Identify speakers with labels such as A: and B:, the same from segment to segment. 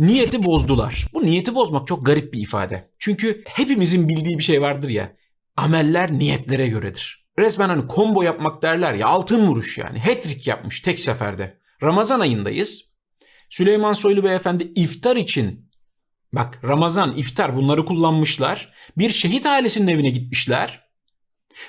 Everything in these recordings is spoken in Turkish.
A: Niyeti bozdular. Bu niyeti bozmak çok garip bir ifade. Çünkü hepimizin bildiği bir şey vardır ya. Ameller niyetlere göredir. Resmen hani combo yapmak derler ya altın vuruş yani. Hat-trick yapmış tek seferde. Ramazan ayındayız. Süleyman Soylu beyefendi iftar için bak Ramazan, iftar bunları kullanmışlar. Bir şehit ailesinin evine gitmişler.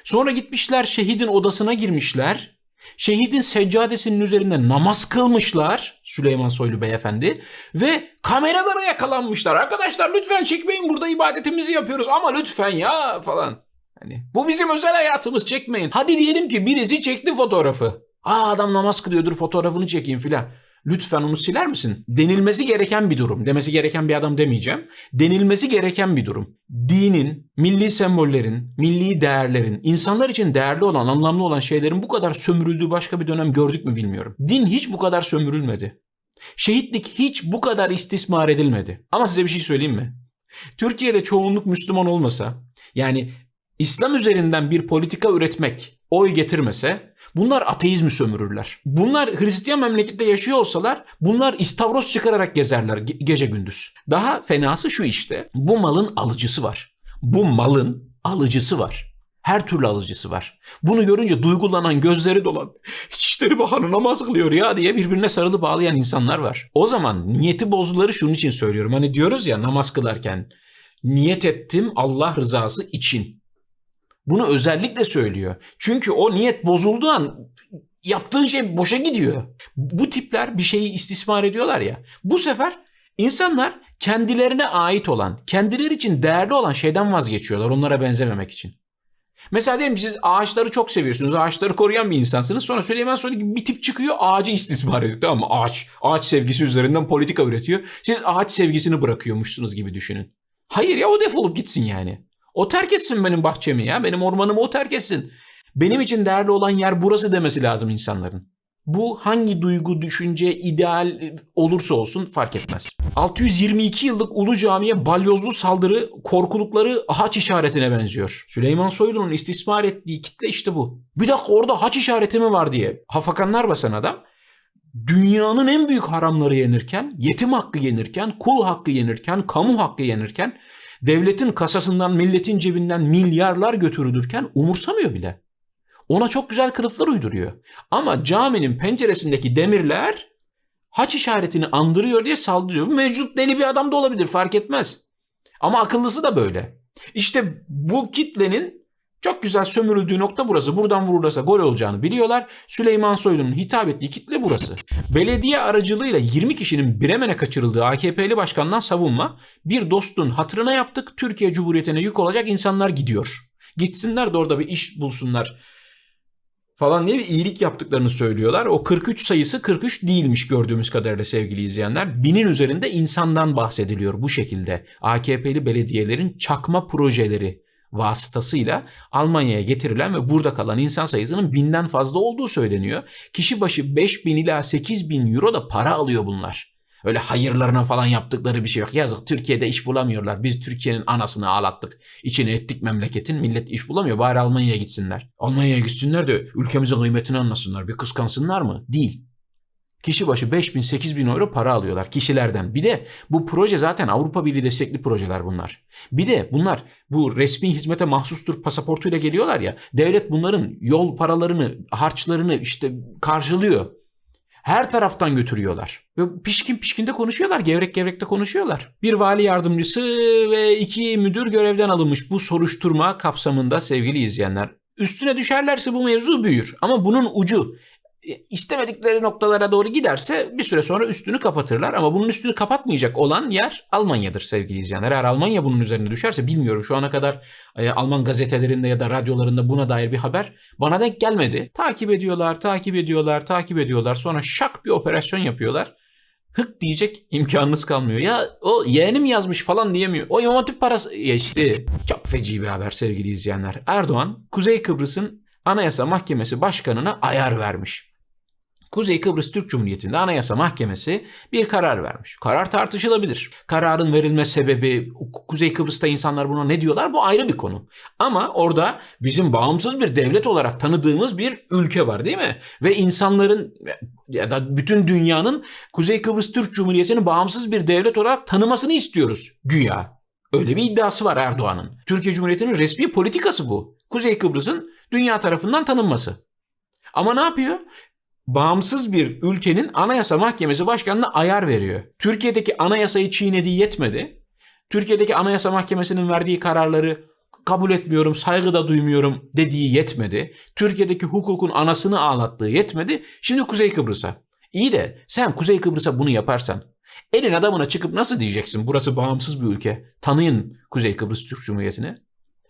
A: Sonra gitmişler şehidin odasına girmişler. Şehidin seccadesinin üzerinde namaz kılmışlar Süleyman Soylu beyefendi ve kameralara yakalanmışlar. Arkadaşlar lütfen çekmeyin burada ibadetimizi yapıyoruz ama lütfen ya falan. Hani bu bizim özel hayatımız çekmeyin. Hadi diyelim ki birisi çekti fotoğrafı. Aa adam namaz kılıyordur fotoğrafını çekeyim filan. Lütfen onu siler misin? Denilmesi gereken bir durum. Demesi gereken bir adam demeyeceğim. Denilmesi gereken bir durum. Dinin, milli sembollerin, milli değerlerin, insanlar için değerli olan, anlamlı olan şeylerin bu kadar sömürüldüğü başka bir dönem gördük mü bilmiyorum. Din hiç bu kadar sömürülmedi. Şehitlik hiç bu kadar istismar edilmedi. Ama size bir şey söyleyeyim mi? Türkiye'de çoğunluk Müslüman olmasa, yani İslam üzerinden bir politika üretmek oy getirmese bunlar ateizmi sömürürler. Bunlar Hristiyan memlekette yaşıyor olsalar bunlar istavros çıkararak gezerler ge- gece gündüz. Daha fenası şu işte bu malın alıcısı var. Bu malın alıcısı var. Her türlü alıcısı var. Bunu görünce duygulanan, gözleri dolan, İçişleri Bakanı namaz kılıyor ya diye birbirine sarılı bağlayan insanlar var. O zaman niyeti bozduları şunun için söylüyorum. Hani diyoruz ya namaz kılarken niyet ettim Allah rızası için. Bunu özellikle söylüyor. Çünkü o niyet bozulduğu an yaptığın şey boşa gidiyor. Bu tipler bir şeyi istismar ediyorlar ya. Bu sefer insanlar kendilerine ait olan, kendileri için değerli olan şeyden vazgeçiyorlar onlara benzememek için. Mesela diyelim ki siz ağaçları çok seviyorsunuz. Ağaçları koruyan bir insansınız. Sonra Süleyman Soylu bir tip çıkıyor ağacı istismar ediyor. Tamam mı? Ağaç. Ağaç sevgisi üzerinden politika üretiyor. Siz ağaç sevgisini bırakıyormuşsunuz gibi düşünün. Hayır ya o defolup gitsin yani. O terk etsin benim bahçemi ya. Benim ormanımı o terk etsin. Benim için değerli olan yer burası demesi lazım insanların. Bu hangi duygu, düşünce, ideal olursa olsun fark etmez. 622 yıllık Ulu Cami'ye balyozlu saldırı korkulukları haç işaretine benziyor. Süleyman Soylu'nun istismar ettiği kitle işte bu. Bir dakika orada haç işareti mi var diye hafakanlar basan adam dünyanın en büyük haramları yenirken, yetim hakkı yenirken, kul hakkı yenirken, kamu hakkı yenirken, devletin kasasından, milletin cebinden milyarlar götürülürken umursamıyor bile. Ona çok güzel kılıflar uyduruyor. Ama caminin penceresindeki demirler haç işaretini andırıyor diye saldırıyor. Mevcut deli bir adam da olabilir fark etmez. Ama akıllısı da böyle. İşte bu kitlenin çok güzel sömürüldüğü nokta burası. Buradan vurulursa gol olacağını biliyorlar. Süleyman Soylu'nun hitap ettiği kitle burası. Belediye aracılığıyla 20 kişinin Bremen'e kaçırıldığı AKP'li başkandan savunma bir dostun hatırına yaptık. Türkiye Cumhuriyeti'ne yük olacak insanlar gidiyor. Gitsinler de orada bir iş bulsunlar falan diye bir iyilik yaptıklarını söylüyorlar. O 43 sayısı 43 değilmiş gördüğümüz kadarıyla sevgili izleyenler. Binin üzerinde insandan bahsediliyor bu şekilde. AKP'li belediyelerin çakma projeleri vasıtasıyla Almanya'ya getirilen ve burada kalan insan sayısının binden fazla olduğu söyleniyor. Kişi başı 5 bin ila 8 bin euro da para alıyor bunlar. Öyle hayırlarına falan yaptıkları bir şey yok. Yazık Türkiye'de iş bulamıyorlar. Biz Türkiye'nin anasını ağlattık. İçine ettik memleketin. Millet iş bulamıyor. Bari Almanya'ya gitsinler. Almanya'ya gitsinler de ülkemizin kıymetini anlasınlar. Bir kıskansınlar mı? Değil. Kişi başı 5 bin 8 bin euro para alıyorlar kişilerden. Bir de bu proje zaten Avrupa Birliği destekli projeler bunlar. Bir de bunlar bu resmi hizmete mahsustur pasaportuyla geliyorlar ya. Devlet bunların yol paralarını, harçlarını işte karşılıyor. Her taraftan götürüyorlar. Ve pişkin pişkin de konuşuyorlar. Gevrek gevrek de konuşuyorlar. Bir vali yardımcısı ve iki müdür görevden alınmış bu soruşturma kapsamında sevgili izleyenler. Üstüne düşerlerse bu mevzu büyür. Ama bunun ucu istemedikleri noktalara doğru giderse bir süre sonra üstünü kapatırlar. Ama bunun üstünü kapatmayacak olan yer Almanya'dır sevgili izleyenler. Eğer Almanya bunun üzerine düşerse bilmiyorum. Şu ana kadar e, Alman gazetelerinde ya da radyolarında buna dair bir haber bana denk gelmedi. Takip ediyorlar, takip ediyorlar, takip ediyorlar. Sonra şak bir operasyon yapıyorlar. Hık diyecek imkanınız kalmıyor. Ya o yeğenim yazmış falan diyemiyor. O İmam Hatip parası geçti. Çok feci bir haber sevgili izleyenler. Erdoğan Kuzey Kıbrıs'ın Anayasa Mahkemesi Başkanı'na ayar vermiş. Kuzey Kıbrıs Türk Cumhuriyeti'nde Anayasa Mahkemesi bir karar vermiş. Karar tartışılabilir. Kararın verilme sebebi, Kuzey Kıbrıs'ta insanlar buna ne diyorlar bu ayrı bir konu. Ama orada bizim bağımsız bir devlet olarak tanıdığımız bir ülke var değil mi? Ve insanların ya da bütün dünyanın Kuzey Kıbrıs Türk Cumhuriyeti'ni bağımsız bir devlet olarak tanımasını istiyoruz güya. Öyle bir iddiası var Erdoğan'ın. Türkiye Cumhuriyeti'nin resmi politikası bu. Kuzey Kıbrıs'ın dünya tarafından tanınması. Ama ne yapıyor? Bağımsız bir ülkenin Anayasa Mahkemesi Başkanı'na ayar veriyor. Türkiye'deki anayasayı çiğnediği yetmedi. Türkiye'deki Anayasa Mahkemesi'nin verdiği kararları kabul etmiyorum, saygı da duymuyorum dediği yetmedi. Türkiye'deki hukukun anasını ağlattığı yetmedi. Şimdi Kuzey Kıbrıs'a. İyi de sen Kuzey Kıbrıs'a bunu yaparsan elin adamına çıkıp nasıl diyeceksin burası bağımsız bir ülke tanıyın Kuzey Kıbrıs Türk Cumhuriyeti'ni.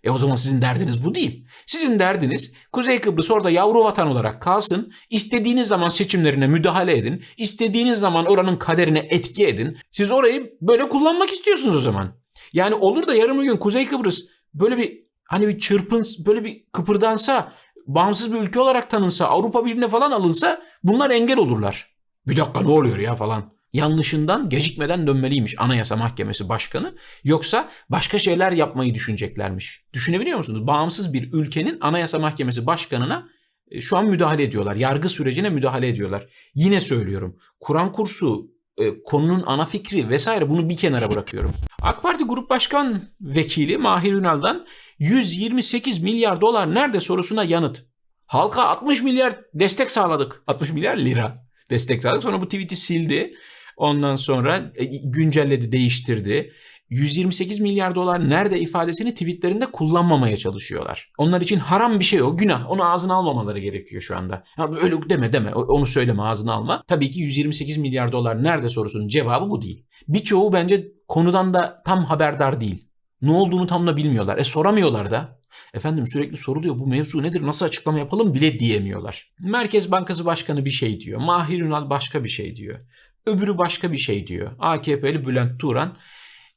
A: E o zaman sizin derdiniz bu değil. Sizin derdiniz Kuzey Kıbrıs orada yavru vatan olarak kalsın. İstediğiniz zaman seçimlerine müdahale edin. İstediğiniz zaman oranın kaderine etki edin. Siz orayı böyle kullanmak istiyorsunuz o zaman. Yani olur da yarın bir gün Kuzey Kıbrıs böyle bir hani bir çırpın böyle bir kıpırdansa bağımsız bir ülke olarak tanınsa Avrupa Birliği'ne falan alınsa bunlar engel olurlar. Bir dakika ne oluyor ya falan yanlışından gecikmeden dönmeliymiş Anayasa Mahkemesi Başkanı. Yoksa başka şeyler yapmayı düşüneceklermiş. Düşünebiliyor musunuz? Bağımsız bir ülkenin Anayasa Mahkemesi Başkanı'na e, şu an müdahale ediyorlar. Yargı sürecine müdahale ediyorlar. Yine söylüyorum. Kur'an kursu, e, konunun ana fikri vesaire bunu bir kenara bırakıyorum. AK Parti Grup Başkan Vekili Mahir Ünal'dan 128 milyar dolar nerede sorusuna yanıt. Halka 60 milyar destek sağladık. 60 milyar lira destek sağladık. Sonra bu tweet'i sildi. Ondan sonra e, güncelledi, değiştirdi. 128 milyar dolar nerede ifadesini tweetlerinde kullanmamaya çalışıyorlar. Onlar için haram bir şey o, günah. Onu ağzına almamaları gerekiyor şu anda. Ya öyle deme deme, onu söyleme ağzına alma. Tabii ki 128 milyar dolar nerede sorusunun cevabı bu değil. Birçoğu bence konudan da tam haberdar değil. Ne olduğunu tam da bilmiyorlar. E soramıyorlar da. Efendim sürekli soruluyor bu mevzu nedir nasıl açıklama yapalım bile diyemiyorlar. Merkez Bankası Başkanı bir şey diyor. Mahir Ünal başka bir şey diyor. Öbürü başka bir şey diyor. AKP'li Bülent Turan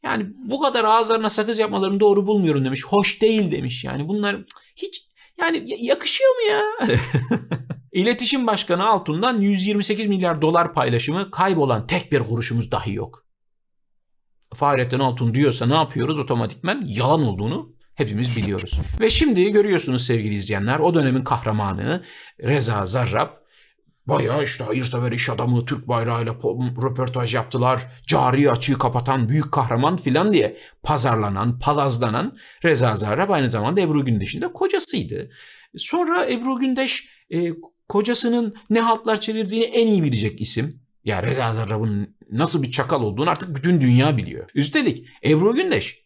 A: yani bu kadar ağızlarına sakız yapmalarını doğru bulmuyorum demiş. Hoş değil demiş. Yani bunlar hiç yani yakışıyor mu ya? İletişim Başkanı Altun'dan 128 milyar dolar paylaşımı kaybolan tek bir kuruşumuz dahi yok. Fahrettin Altun diyorsa ne yapıyoruz otomatikmen? Yalan olduğunu hepimiz biliyoruz. Ve şimdi görüyorsunuz sevgili izleyenler o dönemin kahramanı Reza Zarrab Bayağı işte hayırsever iş adamı Türk bayrağıyla röportaj yaptılar. Cari açığı kapatan büyük kahraman filan diye pazarlanan, palazlanan Reza Zarrab aynı zamanda Ebru Gündeş'in de kocasıydı. Sonra Ebru Gündeş e, kocasının ne haltlar çevirdiğini en iyi bilecek isim. Ya Reza Zarrab'ın nasıl bir çakal olduğunu artık bütün dünya biliyor. Üstelik Ebru Gündeş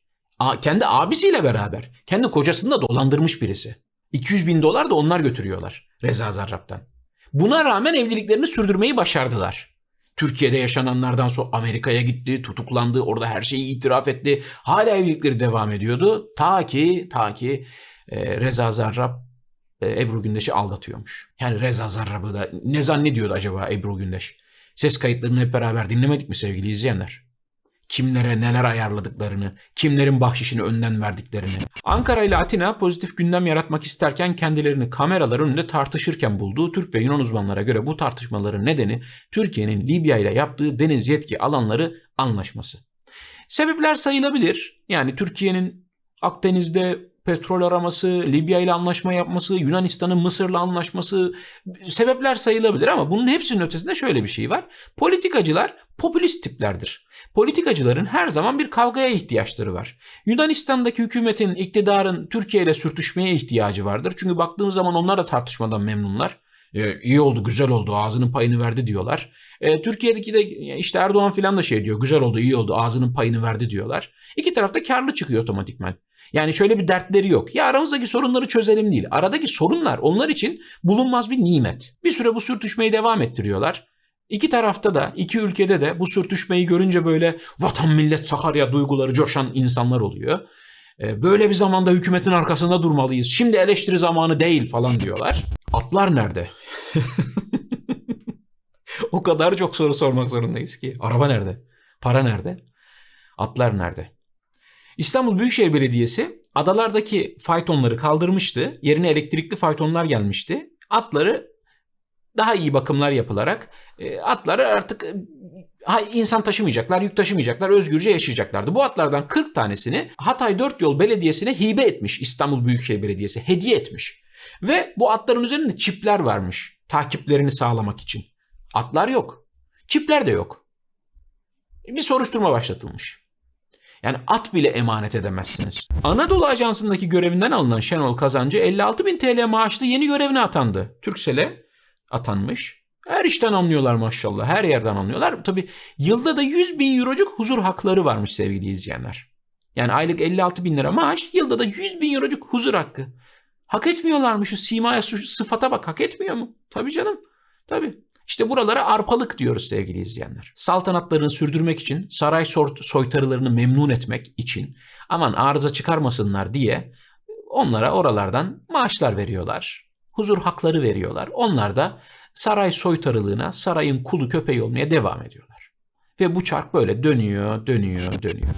A: kendi abisiyle beraber kendi kocasını da dolandırmış birisi. 200 bin dolar da onlar götürüyorlar Reza Zarrab'dan. Buna rağmen evliliklerini sürdürmeyi başardılar. Türkiye'de yaşananlardan sonra Amerika'ya gitti, tutuklandı, orada her şeyi itiraf etti. Hala evlilikleri devam ediyordu. Ta ki, ta ki e, Reza Zarrab e, Ebru Gündeş'i aldatıyormuş. Yani Reza Zarrab'ı da ne zannediyordu acaba Ebru Gündeş? Ses kayıtlarını hep beraber dinlemedik mi sevgili izleyenler? Kimlere neler ayarladıklarını, kimlerin bahşişini önden verdiklerini. Ankara ile Atina pozitif gündem yaratmak isterken kendilerini kameralar önünde tartışırken bulduğu Türk ve Yunan uzmanlara göre bu tartışmaların nedeni Türkiye'nin Libya ile yaptığı deniz yetki alanları anlaşması. Sebepler sayılabilir. Yani Türkiye'nin Akdeniz'de petrol araması, Libya ile anlaşma yapması, Yunanistan'ın Mısır'la anlaşması sebepler sayılabilir ama bunun hepsinin ötesinde şöyle bir şey var. Politikacılar popülist tiplerdir. Politikacıların her zaman bir kavgaya ihtiyaçları var. Yunanistan'daki hükümetin, iktidarın Türkiye ile sürtüşmeye ihtiyacı vardır. Çünkü baktığımız zaman onlar da tartışmadan memnunlar. Ee, iyi oldu, güzel oldu, ağzının payını verdi diyorlar. Ee, Türkiye'deki de işte Erdoğan falan da şey diyor, güzel oldu, iyi oldu, ağzının payını verdi diyorlar. İki tarafta karlı çıkıyor otomatikman. Yani şöyle bir dertleri yok. Ya aramızdaki sorunları çözelim değil. Aradaki sorunlar onlar için bulunmaz bir nimet. Bir süre bu sürtüşmeyi devam ettiriyorlar. İki tarafta da, iki ülkede de bu sürtüşmeyi görünce böyle vatan millet Sakarya duyguları coşan insanlar oluyor. Ee, böyle bir zamanda hükümetin arkasında durmalıyız. Şimdi eleştiri zamanı değil falan diyorlar. Atlar nerede? o kadar çok soru sormak zorundayız ki. Araba nerede? Para nerede? Atlar nerede? İstanbul Büyükşehir Belediyesi adalardaki faytonları kaldırmıştı. Yerine elektrikli faytonlar gelmişti. Atları daha iyi bakımlar yapılarak e, atları artık e, insan taşımayacaklar, yük taşımayacaklar, özgürce yaşayacaklardı. Bu atlardan 40 tanesini Hatay Dört Yol Belediyesi'ne hibe etmiş İstanbul Büyükşehir Belediyesi, hediye etmiş. Ve bu atların üzerinde çipler varmış takiplerini sağlamak için. Atlar yok. Çipler de yok. Bir soruşturma başlatılmış. Yani at bile emanet edemezsiniz. Anadolu Ajansı'ndaki görevinden alınan Şenol Kazancı 56 bin TL maaşlı yeni görevine atandı. Türksel'e atanmış. Her işten anlıyorlar maşallah. Her yerden anlıyorlar. Tabi yılda da 100 bin eurocuk huzur hakları varmış sevgili izleyenler. Yani aylık 56 bin lira maaş, yılda da 100 bin eurocuk huzur hakkı. Hak etmiyorlar mı? Şu simaya, sıfata bak. Hak etmiyor mu? Tabii canım. Tabii. İşte buralara arpalık diyoruz sevgili izleyenler. Saltanatlarını sürdürmek için, saray soytarılarını memnun etmek için, aman arıza çıkarmasınlar diye onlara oralardan maaşlar veriyorlar. Huzur hakları veriyorlar. Onlar da saray soytarılığına, sarayın kulu köpeği olmaya devam ediyorlar. Ve bu çark böyle dönüyor, dönüyor, dönüyor.